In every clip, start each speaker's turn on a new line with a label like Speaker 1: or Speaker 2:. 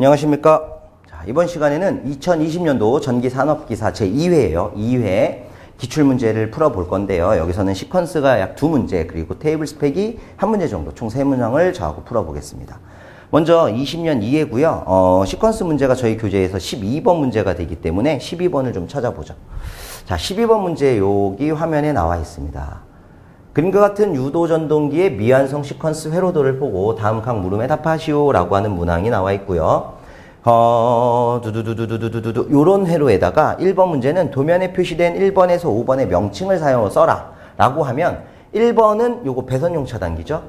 Speaker 1: 안녕하십니까. 자, 이번 시간에는 2020년도 전기산업기사 제2회예요. 2회 기출문제를 풀어볼 건데요. 여기서는 시퀀스가 약 두 문제, 그리고 테이블 스펙이 한 문제 정도, 총 세 문항을 저하고 풀어보겠습니다. 먼저 20년 2회고요. 어, 시퀀스 문제가 저희 교재에서 12번 문제가 되기 때문에 12번을 좀 찾아보죠. 자, 12번 문제 여기 화면에 나와 있습니다. 그림과 같은 유도 전동기의 미완성 시퀀스 회로도를 보고 다음 각 물음에 답하시오라고 하는 문항이 나와 있고요. 어, 두두두두두두두두, 요런 회로에다가 1번 문제는 도면에 표시된 1번에서 5번의 명칭을 사용을 써라 라고 하면 1번은 요거 배선용 차단기죠.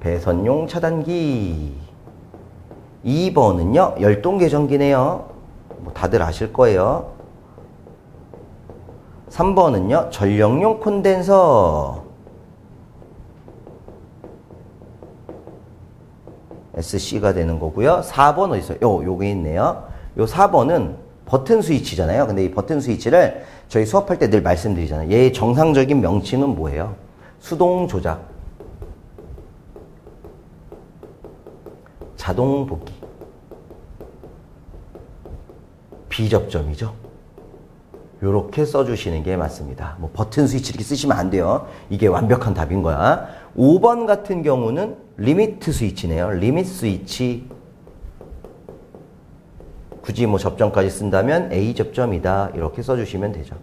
Speaker 1: 배선용 차단기 2번은요 열동계전기네요. 뭐 다들 아실 거예요. 3번은요, 전력용 콘덴서. SC가 되는 거고요. 4번 어디 있어요? 요, 요게 있네요. 요 4번은 버튼 스위치잖아요. 근데 이 버튼 스위치를 저희 수업할 때 늘 말씀드리잖아요. 얘의 정상적인 명칭은 뭐예요? 수동 조작. 자동 복귀. 비접점이죠. 요렇게 써주시는 게 맞습니다. 뭐 버튼 스위치 이렇게 쓰시면 안 돼요. 이게 완벽한 답인 거야. 5번 같은 경우는 리미트 스위치네요. 리밋 스위치. 굳이 뭐 접점까지 쓴다면 A 접점이다. 이렇게 써주시면 되죠.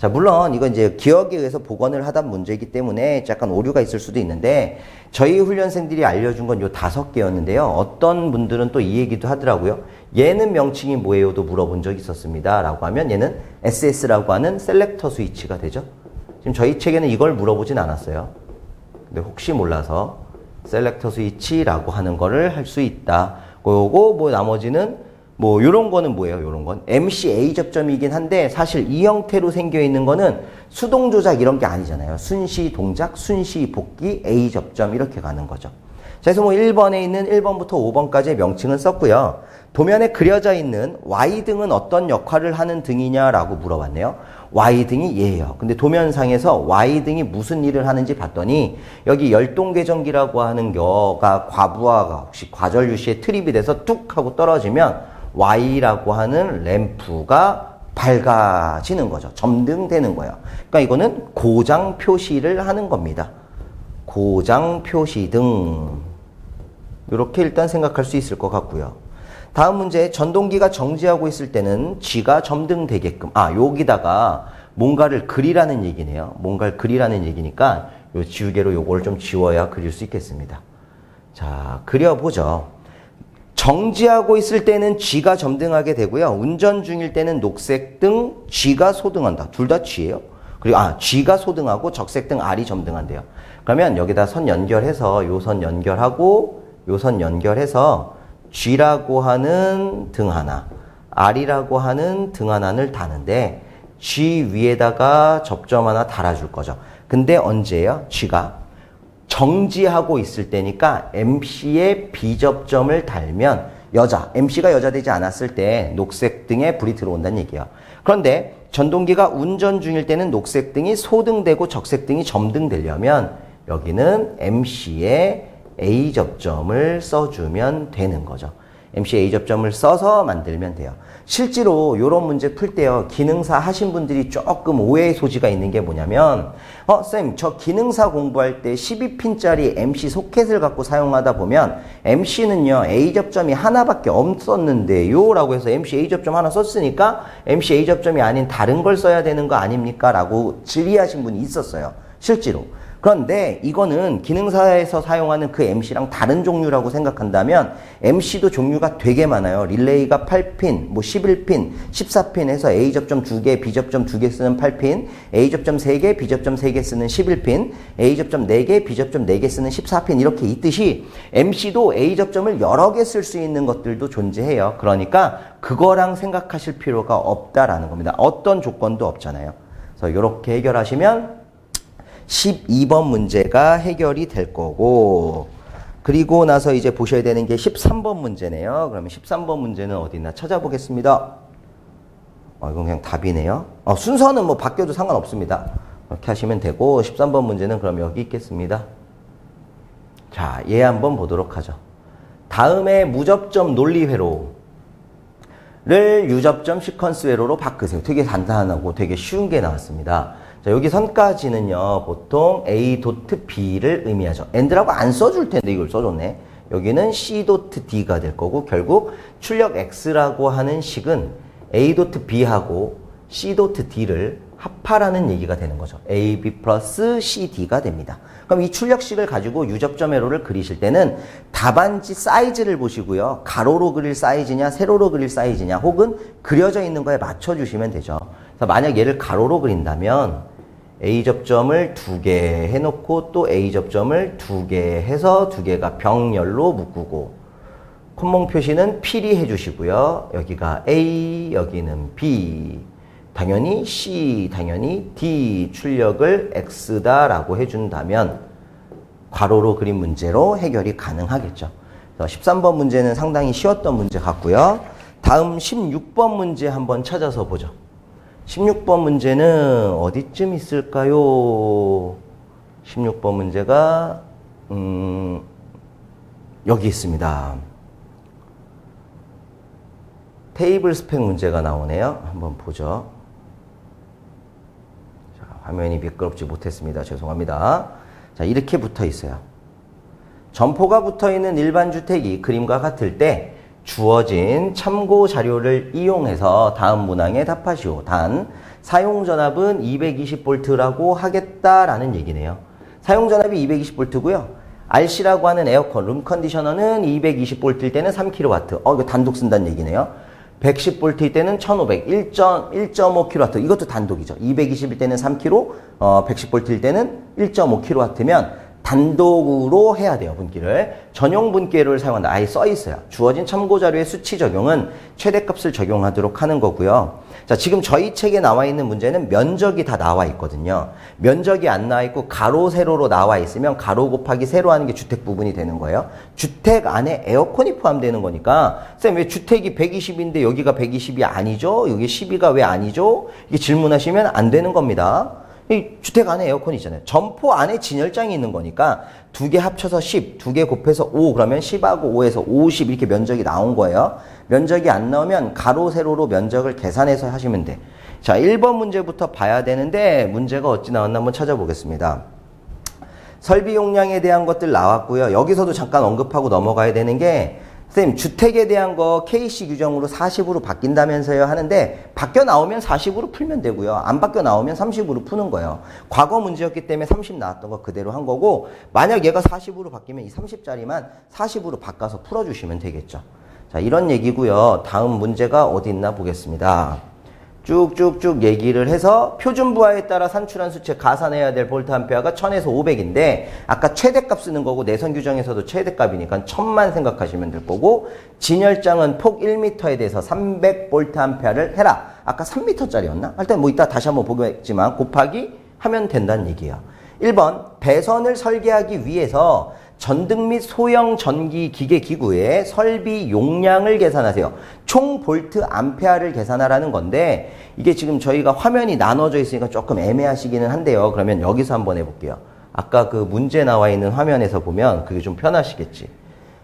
Speaker 1: 자, 물론 이건 이제 기억에 의해서 복원을 하던 문제이기 때문에 약간 오류가 있을 수도 있는데 저희 훈련생들이 알려준 건 요 다섯 개였는데요. 어떤 분들은 또 이 얘기도 하더라고요. 얘는 명칭이 뭐예요도 물어본 적이 있었습니다. 라고 하면 얘는 SS라고 하는 셀렉터 스위치가 되죠. 지금 저희 책에는 이걸 물어보진 않았어요. 근데 혹시 몰라서 셀렉터 스위치라고 하는 거를 할 수 있다. 그거고 뭐 나머지는 뭐 요런 거는 뭐예요? 요런 건 MCA 접점이긴 한데 사실 이 형태로 생겨 있는 거는 수동 조작 이런 게 아니잖아요. 순시 동작, 순시 복귀, A 접점 이렇게 가는 거죠. 자, 그래서 뭐 1번에 있는 1번부터 5번까지의 명칭은 썼고요. 도면에 그려져 있는 Y등은 어떤 역할을 하는 등이냐라고 물어봤네요. Y등이 얘예요. 근데 도면상에서 Y등이 무슨 일을 하는지 봤더니 여기 열동계전기라고 하는 거가 과부하가 혹시 과전류시에 트립이 돼서 뚝 하고 떨어지면 Y라고 하는 램프가 밝아지는 거죠. 점등되는 거예요. 그러니까 이거는 고장 표시를 하는 겁니다. 고장 표시 등 이렇게 일단 생각할 수 있을 것 같고요. 다음 문제 전동기가 정지하고 있을 때는 G가 점등되게끔 아 여기다가 뭔가를 그리라는 얘기네요. 뭔가를 그리라는 얘기니까 요 지우개로 요걸 좀 지워야 그릴 수 있겠습니다. 자 그려보죠. 정지하고 있을 때는 G가 점등하게 되고요. 운전 중일 때는 녹색 등 G가 소등한다. 둘 다 G예요. 그리고 아 G가 소등하고 적색 등 R이 점등한대요. 그러면 여기다 선 연결해서 요 선 연결하고 요 선 연결해서 G라고 하는 등 하나, R이라고 하는 등 하나를 다는데 G 위에다가 접점 하나 달아줄 거죠. 근데 언제예요? G가 정지하고 있을 때니까 MC의 비접점을 달면 여자, MC가 여자 되지 않았을 때 녹색 등에 불이 들어온다는 얘기야. 그런데 전동기가 운전 중일 때는 녹색 등이 소등되고 적색 등이 점등 되려면 여기는 MC의 A 접점을 써주면 되는 거죠. MC A 접점을 써서 만들면 돼요. 실제로 이런 문제 풀 때요, 기능사 하신 분들이 조금 오해의 소지가 있는 게 뭐냐면, 어, 쌤, 저 기능사 공부할 때 12핀짜리 MC 소켓을 갖고 사용하다 보면, MC는요, A 접점이 하나밖에 없었는데요, 라고 해서 MC A 접점 하나 썼으니까, MC A 접점이 아닌 다른 걸 써야 되는 거 아닙니까? 라고 질의하신 분이 있었어요. 실제로. 그런데 이거는 기능사에서 사용하는 그 MC랑 다른 종류라고 생각한다면 MC도 종류가 되게 많아요. 릴레이가 8핀, 뭐 11핀, 14핀 해서 A 접점 2개, B 접점 2개 쓰는 8핀, A 접점 3개, B 접점 3개 쓰는 11핀, A 접점 4개, B 접점 4개 쓰는 14핀 이렇게 있듯이 MC도 A 접점을 여러 개 쓸 수 있는 것들도 존재해요. 그러니까 그거랑 생각하실 필요가 없다라는 겁니다. 어떤 조건도 없잖아요. 그래서 이렇게 해결하시면 12번 문제가 해결이 될 거고 그리고 나서 이제 보셔야 되는 게 13번 문제네요. 그러면 13번 문제는 어디 있나 찾아보겠습니다. 어, 이건 그냥 답이네요. 어, 순서는 뭐 바뀌어도 상관없습니다. 이렇게 하시면 되고 13번 문제는 그럼 여기 있겠습니다. 자, 얘 한번 보도록 하죠. 다음에 무접점 논리 회로 를 유접점 시퀀스 회로로 바꾸세요. 되게 간단하고 되게 쉬운 게 나왔습니다. 자, 여기 선까지는요, 보통 A 도트 B를 의미하죠. 엔드라고 안 써줄 텐데 이걸 써줬네. 여기는 C 도트 D가 될 거고, 결국 출력 X라고 하는 식은 A 도트 B하고 C 도트 D를 합하라는 얘기가 되는 거죠. AB 플러스 CD가 됩니다. 그럼 이 출력식을 가지고 유접점 회로를 그리실 때는 답안지 사이즈를 보시고요. 가로로 그릴 사이즈냐, 세로로 그릴 사이즈냐, 혹은 그려져 있는 거에 맞춰주시면 되죠. 그래서 만약 얘를 가로로 그린다면 A 접점을 두 개 해놓고 또 A 접점을 두 개 해서 두 개가 병렬로 묶고 콧몽 표시는 필히 해주시고요. 여기가 A, 여기는 B. 당연히 C, 당연히 D 출력을 X다라고 해준다면 괄호로 그린 문제로 해결이 가능하겠죠. 그래서 13번 문제는 상당히 쉬웠던 문제 같고요. 다음 16번 문제 한번 찾아서 보죠. 16번 문제는 어디쯤 있을까요? 16번 문제가 음, 여기 있습니다. 테이블 스펙 문제가 나오네요. 한번 보죠. 자, 화면이 미끄럽지 못했습니다. 죄송합니다. 자, 이렇게 붙어 있어요. 점포가 붙어 있는 일반 주택이 그림과 같을 때 주어진 참고 자료를 이용해서 다음 문항에 답하시오. 단, 사용 전압은 220V라고 하겠다라는 얘기네요. 사용 전압이 220V고요. RC라고 하는 에어컨, 룸 컨디셔너는 220V일 때는 3kW. 어, 이거 단독 쓴다는 얘기네요. 110V일 때는 1500, 1.5kW. 이것도 단독이죠. 220일 때는 3kW, 어, 110V일 때는 1.5kW면 단독으로 해야 돼요, 분기를. 전용 분기를 사용한다. 아예 써 있어요. 주어진 참고 자료의 수치 적용은 최대값을 적용하도록 하는 거고요. 자, 지금 저희 책에 나와 있는 문제는 면적이 다 나와 있거든요. 면적이 안 나와 있고 가로 세로로 나와 있으면 가로 곱하기 세로 하는 게 주택 부분이 되는 거예요. 주택 안에 에어컨이 포함되는 거니까 쌤 왜 주택이 120인데 여기가 120이 아니죠? 여기 12가 왜 아니죠? 이게 질문하시면 안 되는 겁니다. 이 주택 안에 에어컨이 있잖아요. 점포 안에 진열장이 있는 거니까 두 개 합쳐서 10, 두 개 곱해서 5 그러면 10하고 5에서 50 이렇게 면적이 나온 거예요. 면적이 안 나오면 가로 세로로 면적을 계산해서 하시면 돼. 자, 1번 문제부터 봐야 되는데 문제가 어찌 나왔나 한번 찾아보겠습니다. 설비 용량에 대한 것들 나왔고요. 여기서도 잠깐 언급하고 넘어가야 되는 게 선생님 주택에 대한 거 KC 규정으로 40으로 바뀐다면서요 하는데 바뀌어 나오면 40으로 풀면 되고요. 안 바뀌어 나오면 30으로 푸는 거예요. 과거 문제였기 때문에 30 나왔던 거 그대로 한 거고 만약 얘가 40으로 바뀌면 이 30짜리만 40으로 바꿔서 풀어주시면 되겠죠. 자 이런 얘기고요. 다음 문제가 어디 있나 보겠습니다. 쭉쭉쭉 얘기를 해서 표준 부하에 따라 산출한 수치 가산해야 될 볼트 암페어가 1000에서 500인데 아까 최대값 쓰는 거고 내선 규정에서도 최대값이니까 1000만 생각하시면 될 거고 진열장은 폭 1m에 대해서 300 볼트 암페어를 해라. 아까 3m짜리였나? 일단 뭐 이따 다시 한번 보겠지만 곱하기 하면 된다는 얘기예요. 1번 배선을 설계하기 위해서 전등 및 소형 전기 기계 기구의 설비 용량을 계산하세요. 총 볼트 암페어를 계산하라는 건데 이게 지금 저희가 화면이 나눠져 있으니까 조금 애매하시기는 한데요. 그러면 여기서 한번 해볼게요. 아까 그 문제 나와 있는 화면에서 보면 그게 좀 편하시겠지.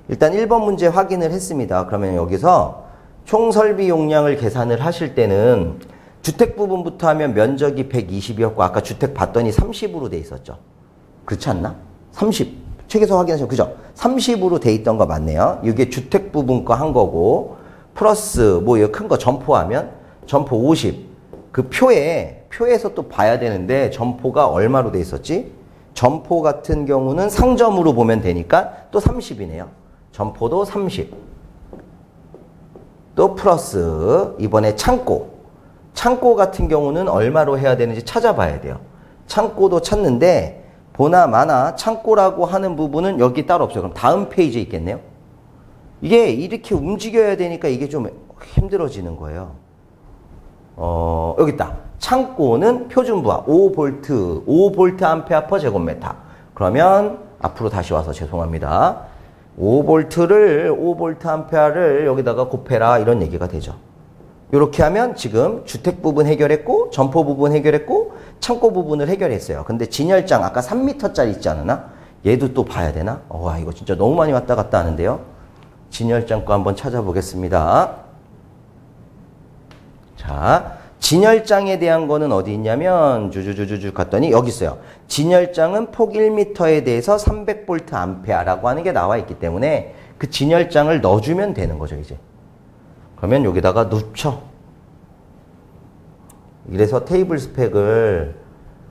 Speaker 1: 일단 1번 문제 확인을 했습니다. 그러면 여기서 총 설비 용량을 계산을 하실 때는 주택 부분부터 하면 면적이 120이었고 아까 주택 봤더니 30으로 돼 있었죠. 그렇지 않나? 30. 책에서 확인하시면 그죠? 30으로 돼 있던 거 맞네요. 이게 주택 부분 거 한 거고 플러스 뭐 이거 큰 거 점포하면 점포 50. 그 표에 표에서 또 봐야 되는데 점포가 얼마로 돼 있었지? 점포 같은 경우는 상점으로 보면 되니까 또 30이네요. 점포도 30. 또 플러스 이번에 창고. 창고 같은 경우는 얼마로 해야 되는지 찾아봐야 돼요. 창고도 찾는데 보나 마나 창고라고 하는 부분은 여기 따로 없어요. 그럼 다음 페이지에 있겠네요. 이게 이렇게 움직여야 되니까 이게 좀 힘들어지는 거예요. 어, 여기 있다. 창고는 표준 부하 5볼트, 5볼트 암페어 퍼 제곱미터. 그러면 앞으로 다시 와서 죄송합니다. 5볼트를 5볼트 암페어를 여기다가 곱해라 이런 얘기가 되죠. 이렇게 하면 지금 주택 부분 해결했고 점포 부분 해결했고 창고 부분을 해결했어요. 근데 진열장 아까 3m짜리 있지 않았나? 얘도 또 봐야 되나? 와 이거 진짜 너무 많이 왔다 갔다 하는데요. 진열장 거 한번 찾아보겠습니다. 자, 진열장에 대한 거는 어디 있냐면 주주주주주 갔더니 여기 있어요. 진열장은 폭 1m에 대해서 300V 암페아라고 하는 게 나와 있기 때문에 그 진열장을 넣어주면 되는 거죠, 이제. 그러면 여기다가 눕혀. 이래서 테이블 스펙을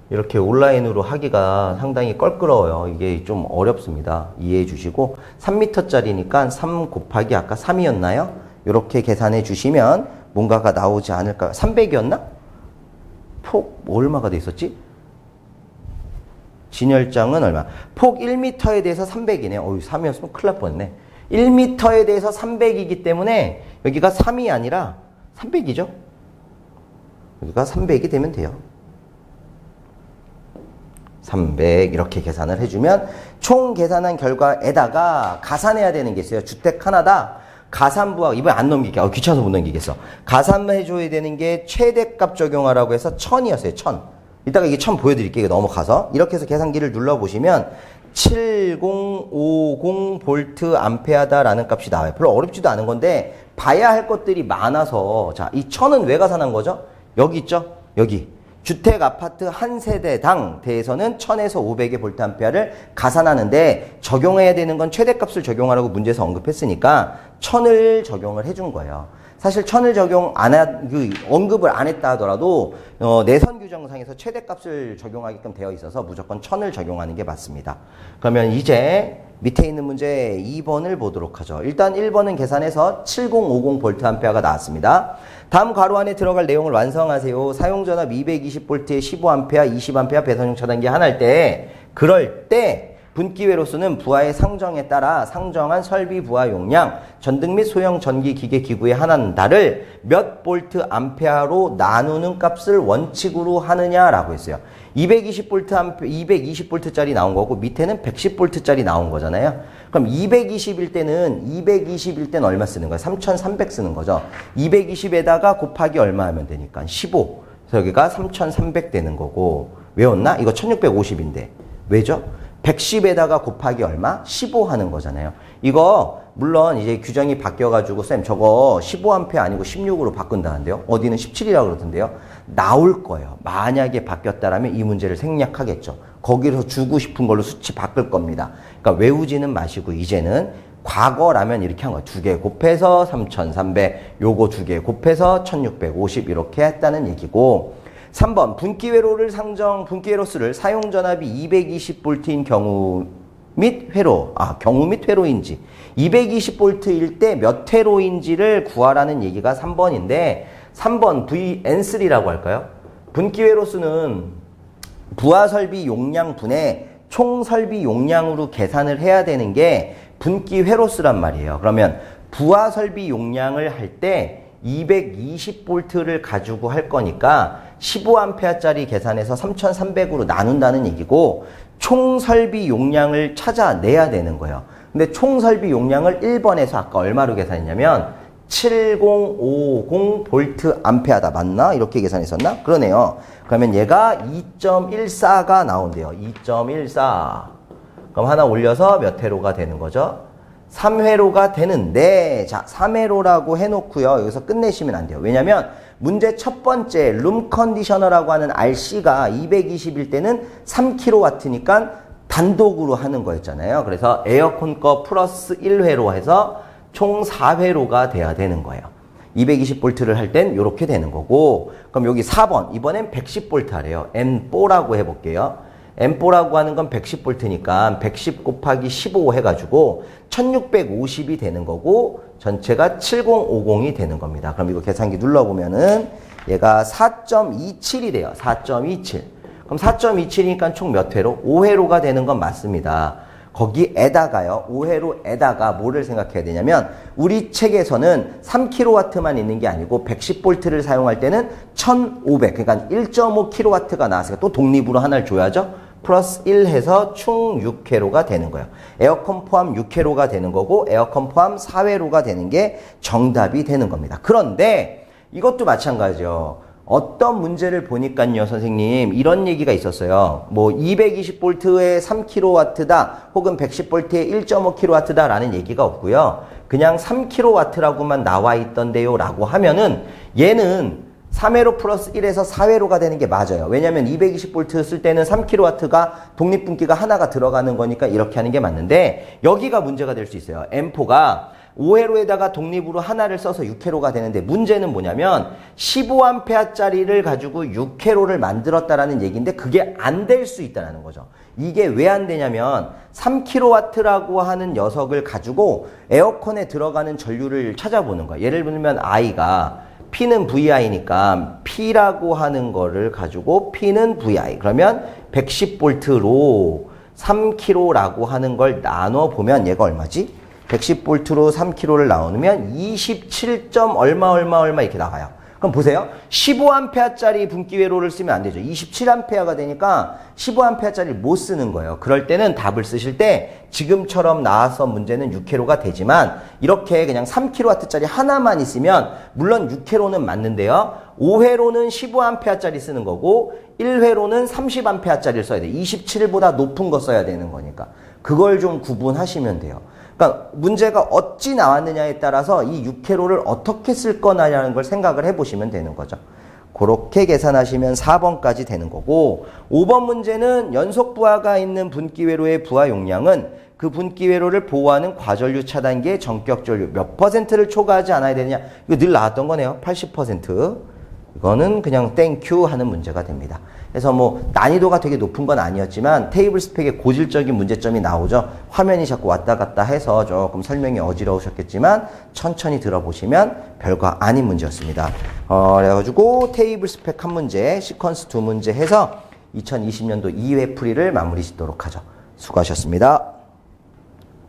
Speaker 1: 이렇게 온라인으로 하기가 상당히 껄끄러워요. 이게 좀 어렵습니다. 이해해 주시고 3m짜리니까 3 곱하기 아까 3이었나요? 이렇게 계산해 주시면 뭔가가 나오지 않을까? 300이었나? 폭 얼마가 돼 있었지? 진열장은 얼마? 폭 1m에 대해서 300이네. 어유 3이었으면 큰일 날 뻔했네. 1m에 대해서 300이기 때문에 여기가 3이 아니라 300이죠. 여기가 300이 되면 돼요. 300 이렇게 계산을 해주면 총 계산한 결과에다가 가산해야 되는 게 있어요. 주택 하나다. 가산부하 이번에 안 넘기게. 어, 귀찮아서 못 넘기겠어. 가산해줘야 되는 게 최대값 적용하라고 해서 1000이었어요. 1000. 이따가 이게 1000 보여드릴게요. 넘어가서. 이렇게 해서 계산기를 눌러보시면 7050 볼트 암페아다라는 값이 나와요. 별로 어렵지도 않은 건데 봐야 할 것들이 많아서 자, 이 1000은 왜 가산한 거죠? 여기 있죠? 여기. 주택 아파트 한 세대당 대해서는 1000에서 500의 볼트 암페아를 가산하는데 적용해야 되는 건 최대값을 적용하라고 문제에서 언급했으니까 1000을 적용을 해준 거예요. 사실 1000을 적용 안 하, 그 언급을 안 했다 하더라도 어, 내선 규정상에서 최대값을 적용하게끔 되어 있어서 무조건 1000을 적용하는 게 맞습니다. 그러면 이제 밑에 있는 문제 2번을 보도록 하죠. 일단 1번은 계산해서 7050 볼트 암페아가 나왔습니다. 다음 괄호 안에 들어갈 내용을 완성하세요. 사용 전압 220볼트에 15A, 20A 배선용 차단기 하나일 때 그럴 때 분기 회로수는 부하의 상정에 따라 상정한 설비 부하 용량, 전등 및 소형 전기 기계 기구의 하나를 몇 볼트 암페아로 나누는 값을 원칙으로 하느냐라고 했어요. 220볼트 암페 220볼트짜리 나온 거고 밑에는 110볼트짜리 나온 거잖아요. 그럼 220일 때는 220일 때는 얼마 쓰는 거예요? 3,300 쓰는 거죠. 220에다가 곱하기 얼마 하면 되니까 15. 그래서 여기가 3,300 되는 거고 외웠나? 이거 1,650인데 왜죠? 110에다가 곱하기 얼마? 15 하는 거잖아요. 이거 물론 이제 규정이 바뀌어가지고 쌤 저거 15A 아니고 16으로 바꾼다는데요. 어디는 17이라고 그러던데요. 나올 거예요. 만약에 바뀌었다라면 이 문제를 생략하겠죠. 거기서 주고 싶은 걸로 수치 바꿀 겁니다. 그러니까 외우지는 마시고 이제는 과거라면 이렇게 한 거예요. 두 개 곱해서 3,300, 요거 두 개 곱해서 1,650 이렇게 했다는 얘기고 3번 분기회로를 상정 분기회로수를 사용 전압이 220볼트인 경우 및 회로 아 경우 및 회로인지 220볼트일 때 몇 회로인지를 구하라는 얘기가 3번인데 3번 VN3라고 할까요? 분기회로수는 부하 설비 용량 분의 총 설비 용량으로 계산을 해야 되는 게 분기 회로수란 말이에요. 그러면 부하 설비 용량을 할 때 220볼트를 가지고 할 거니까 15A짜리 계산해서 3300으로 나눈다는 얘기고 총 설비 용량을 찾아내야 되는 거예요. 근데 총 설비 용량을 1번에서 아까 얼마로 계산했냐면 7050 볼트 암페아다 맞나? 이렇게 계산했었나? 그러네요. 그러면 얘가 2.14가 나온대요. 2.14. 그럼 하나 올려서 몇 회로가 되는 거죠? 3회로가 되는데 자 3회로라고 해놓고요. 여기서 끝내시면 안 돼요. 왜냐면 문제 첫 번째 룸 컨디셔너라고 하는 RC가 220일 때는 3kW니까 단독으로 하는 거였잖아요. 그래서 에어컨 거 플러스 1회로 해서 총 4회로가 돼야 되는 거예요. 220볼트를 할 땐 이렇게 되는 거고 그럼 여기 4번 이번엔 110볼트 하래요. M4라고 해볼게요. M4라고 하는 건 110볼트니까 110 곱하기 15 해가지고 1650이 되는 거고 전체가 7050이 되는 겁니다. 그럼 이거 계산기 눌러보면은 얘가 4.27이 돼요. 4.27. 그럼 4.27이니까 총 몇 회로? 5회로가 되는 건 맞습니다. 거기에다가요, 5회로에다가 뭐를 생각해야 되냐면, 우리 책에서는 3kW만 있는 게 아니고, 110V를 사용할 때는 1500, 그러니까 1.5kW가 나왔으니까 또 독립으로 하나를 줘야죠? 플러스 1 해서 총 6회로가 되는 거예요. 에어컨 포함 6회로가 되는 거고, 에어컨 포함 4회로가 되는 게 정답이 되는 겁니다. 그런데, 이것도 마찬가지죠. 어떤 문제를 보니까요, 선생님, 이런 얘기가 있었어요. 뭐, 220볼트에 3kW다, 혹은 110볼트에 1.5kW다 라는 얘기가 없고요. 그냥 3kW라고만 나와 있던데요 라고 하면은 얘는 3회로 플러스 1에서 4회로가 되는 게 맞아요. 왜냐면 220V 쓸 때는 3kW가 독립분기가 하나가 들어가는 거니까 이렇게 하는 게 맞는데 여기가 문제가 될 수 있어요. M4가 5회로에다가 독립으로 하나를 써서 6회로가 되는데 문제는 뭐냐면 15A짜리를 가지고 6회로를 만들었다라는 얘기인데 그게 안 될 수 있다는 거죠. 이게 왜 안 되냐면 3kW라고 하는 녀석을 가지고 에어컨에 들어가는 전류를 찾아보는 거야. 예를 들면 I가 P는 VI니까 P라고 하는 거를 가지고 P는 VI. 그러면 110V로 3kg라고 하는 걸 나눠 보면 얘가 얼마지? 110V로 3kg를 나누면 27. 점 얼마 얼마 얼마 이렇게 나가요. 그럼 보세요. 15A짜리 분기 회로를 쓰면 안 되죠. 27A가 되니까 15A짜리를 못 쓰는 거예요. 그럴 때는 답을 쓰실 때 지금처럼 나와서 문제는 6회로가 되지만 이렇게 그냥 3kW짜리 하나만 있으면 물론 6회로는 맞는데요. 5회로는 15A짜리 쓰는 거고 1회로는 30A짜리를 써야 돼. 27보다 높은 거 써야 되는 거니까. 그걸 좀 구분하시면 돼요. 그러니까 문제가 어찌 나왔느냐에 따라서 이 6회로를 어떻게 쓸 거냐는 걸 생각을 해보시면 되는 거죠. 그렇게 계산하시면 4번까지 되는 거고 5번 문제는 연속 부하가 있는 분기회로의 부하 용량은 그 분기회로를 보호하는 과전류 차단기의 전격 전류 몇 퍼센트를 초과하지 않아야 되느냐. 이거 늘 나왔던 거네요. 80% 이거는 그냥 땡큐 하는 문제가 됩니다 그래서 뭐 난이도가 되게 높은 건 아니었지만 테이블 스펙에 고질적인 문제점이 나오죠. 화면이 자꾸 왔다 갔다 해서 조금 설명이 어지러우셨겠지만 천천히 들어보시면 별거 아닌 문제였습니다. 어, 그래가지고 테이블 스펙 한 문제 시퀀스 두 문제 해서 2020년도 2회 풀이를 마무리 짓도록 하죠. 수고하셨습니다